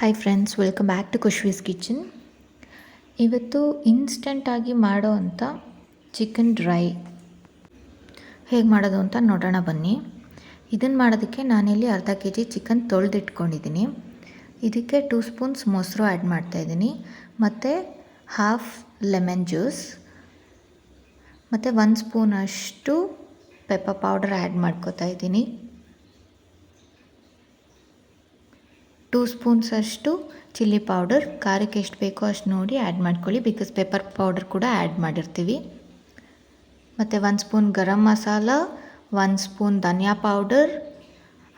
Hi friends welcome back to Khushvi's kitchen ಇವತ್ತು ಇನ್ಸ್ಟೆಂಟಾಗಿ ಮಾಡೋ ಅಂಥ ಚಿಕನ್ ಡ್ರೈ ಹೇಗೆ ಮಾಡೋದು ಅಂತ ನೋಡೋಣ ಬನ್ನಿ. ಇದನ್ನು ಮಾಡೋದಕ್ಕೆ ನಾನಿಲ್ಲಿ ಅರ್ಧ ಕೆ ಜಿ ಚಿಕನ್ ತೊಳೆದಿಟ್ಕೊಂಡಿದ್ದೀನಿ. ಇದಕ್ಕೆ ಟೂ ಸ್ಪೂನ್ಸ್ ಮೊಸರು ಆ್ಯಡ್ ಮಾಡ್ತಾಯಿದ್ದೀನಿ ಮತ್ತು ಹಾಫ್ ಲೆಮನ್ ಜ್ಯೂಸ್ ಮತ್ತು ಒಂದು ಸ್ಪೂನಷ್ಟು ಪೆಪ್ಪರ್ ಪೌಡರ್ ಆ್ಯಡ್ ಮಾಡ್ಕೋತಾ ಇದ್ದೀನಿ. ಟೂ ಸ್ಪೂನ್ಸಷ್ಟು ಚಿಲ್ಲಿ ಪೌಡರ್, ಖಾರಕ್ಕೆ ಎಷ್ಟು ಬೇಕೋ ಅಷ್ಟು ನೋಡಿ ಆ್ಯಡ್ ಮಾಡ್ಕೊಳ್ಳಿ, ಬಿಕಾಸ್ ಪೆಪ್ಪರ್ ಪೌಡರ್ ಕೂಡ ಆ್ಯಡ್ ಮಾಡಿರ್ತೀವಿ. ಮತ್ತು ಒಂದು ಸ್ಪೂನ್ ಗರಂ ಮಸಾಲ ಒಂದು spoon dhania powder,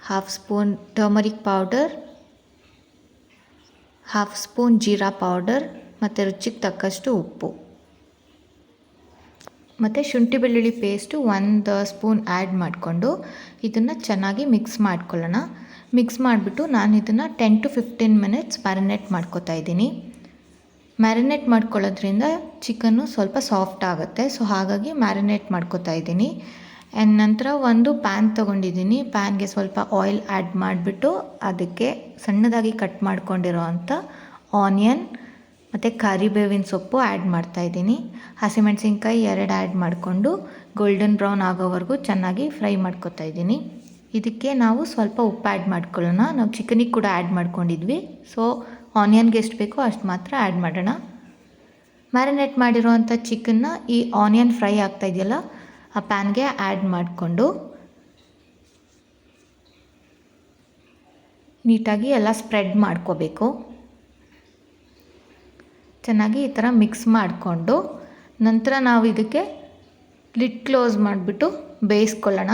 half spoon turmeric powder, half spoon jeera powder, ಮತ್ತು ರುಚಿಗೆ ತಕ್ಕಷ್ಟು ಉಪ್ಪು. ಮತ್ತು ಶುಂಠಿ ಬೆಳ್ಳುಳ್ಳಿ ಪೇಸ್ಟು ಒಂದು ಸ್ಪೂನ್ ಆ್ಯಡ್ ಮಾಡಿಕೊಂಡು ಇದನ್ನು ಚೆನ್ನಾಗಿ ಮಿಕ್ಸ್ ಮಾಡ್ಕೊಳ್ಳೋಣ. ಮಿಕ್ಸ್ ಮಾಡಿಬಿಟ್ಟು ನಾನು ಇದನ್ನು ten to fifteen minutes marinate ಮಾಡ್ಕೊತಾ ಇದ್ದೀನಿ. ಮ್ಯಾರಿನೇಟ್ ಮಾಡ್ಕೊಳ್ಳೋದ್ರಿಂದ ಚಿಕನ್ನು ಸ್ವಲ್ಪ ಸಾಫ್ಟ್ ಆಗುತ್ತೆ. ಸೊ ಹಾಗಾಗಿ ಮ್ಯಾರಿನೇಟ್ ಮಾಡ್ಕೊತಾ ಇದ್ದೀನಿ. ಆ್ಯಂಡ್ ನಂತರ ಒಂದು ಪ್ಯಾನ್ ತೊಗೊಂಡಿದ್ದೀನಿ. ಪ್ಯಾನ್ಗೆ ಸ್ವಲ್ಪ ಆಯಿಲ್ ಆ್ಯಡ್ ಮಾಡಿಬಿಟ್ಟು ಅದಕ್ಕೆ ಸಣ್ಣದಾಗಿ ಕಟ್ ಮಾಡ್ಕೊಂಡಿರೋ ಅಂಥ ಆನಿಯನ್ ಮತ್ತು ಕರಿಬೇವಿನ ಸೊಪ್ಪು ಆ್ಯಡ್ ಮಾಡ್ತಾಯಿದ್ದೀನಿ ಹಸಿಮೆಣಸಿನ್ಕಾಯಿ ಎರಡು ಆ್ಯಡ್ ಮಾಡಿಕೊಂಡು ಗೋಲ್ಡನ್ ಬ್ರೌನ್ ಆಗೋವರೆಗೂ ಚೆನ್ನಾಗಿ ಫ್ರೈ ಮಾಡ್ಕೊತಾ ಇದ್ದೀನಿ. ಇದಕ್ಕೆ ನಾವು ಸ್ವಲ್ಪ ಉಪ್ಪು ಆ್ಯಡ್ ಮಾಡ್ಕೊಳ್ಳೋಣ. ನಾವು ಚಿಕನಿಗೆ ಕೂಡ ಆ್ಯಡ್ ಮಾಡ್ಕೊಂಡಿದ್ವಿ. ಸೊ ಆನಿಯನ್ಗೆ ಎಷ್ಟು ಬೇಕೋ ಅಷ್ಟು ಮಾತ್ರ ಆ್ಯಡ್ ಮಾಡೋಣ. ಮ್ಯಾರಿನೇಟ್ ಮಾಡಿರೋವಂಥ ಚಿಕನ್ನ ಈ ಆನಿಯನ್ ಫ್ರೈ ಆಗ್ತಾ ಇದೆಯಲ್ಲ, ಆ ಪ್ಯಾನ್ಗೆ ಆ್ಯಡ್ ಮಾಡಿಕೊಂಡು ನೀಟಾಗಿ ಎಲ್ಲ ಸ್ಪ್ರೆಡ್ ಮಾಡ್ಕೋಬೇಕು. ಚೆನ್ನಾಗಿ ಈ ಥರ ಮಿಕ್ಸ್ ಮಾಡಿಕೊಂಡು ನಂತರ ನಾವು ಇದಕ್ಕೆ ಲಿಡ್ ಕ್ಲೋಸ್ ಮಾಡಿಬಿಟ್ಟು ಬೇಯಿಸ್ಕೊಳ್ಳೋಣ.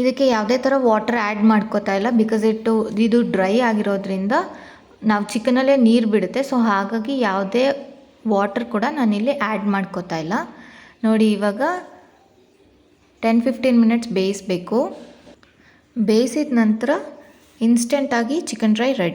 ಇದಕ್ಕೆ ಯಾವುದೇ ಥರ ವಾಟರ್ ಆ್ಯಡ್ ಮಾಡ್ಕೋತಾ ಇಲ್ಲ ಬಿಕಾಸ್ ಇಟ್ಟು ಇದು ಡ್ರೈ ಆಗಿರೋದ್ರಿಂದ ನಾವು ಚಿಕನಲ್ಲೇ ನೀರು ಬಿಡುತ್ತೆ. ಸೊ ಹಾಗಾಗಿ ಯಾವುದೇ ವಾಟರ್ ಕೂಡ ನಾನಿಲ್ಲಿ ಆ್ಯಡ್ ಮಾಡ್ಕೋತಾ ಇಲ್ಲ. ನೋಡಿ, ಇವಾಗ ಟೆನ್ ಫಿಫ್ಟೀನ್ ಮಿನಿಟ್ಸ್ ಬೇಯಿಸಬೇಕು. ಬೇಯಿಸಿದ ನಂತರ ಇನ್ಸ್ಟೆಂಟಾಗಿ ಚಿಕನ್ ಡ್ರೈ ರೆಡಿ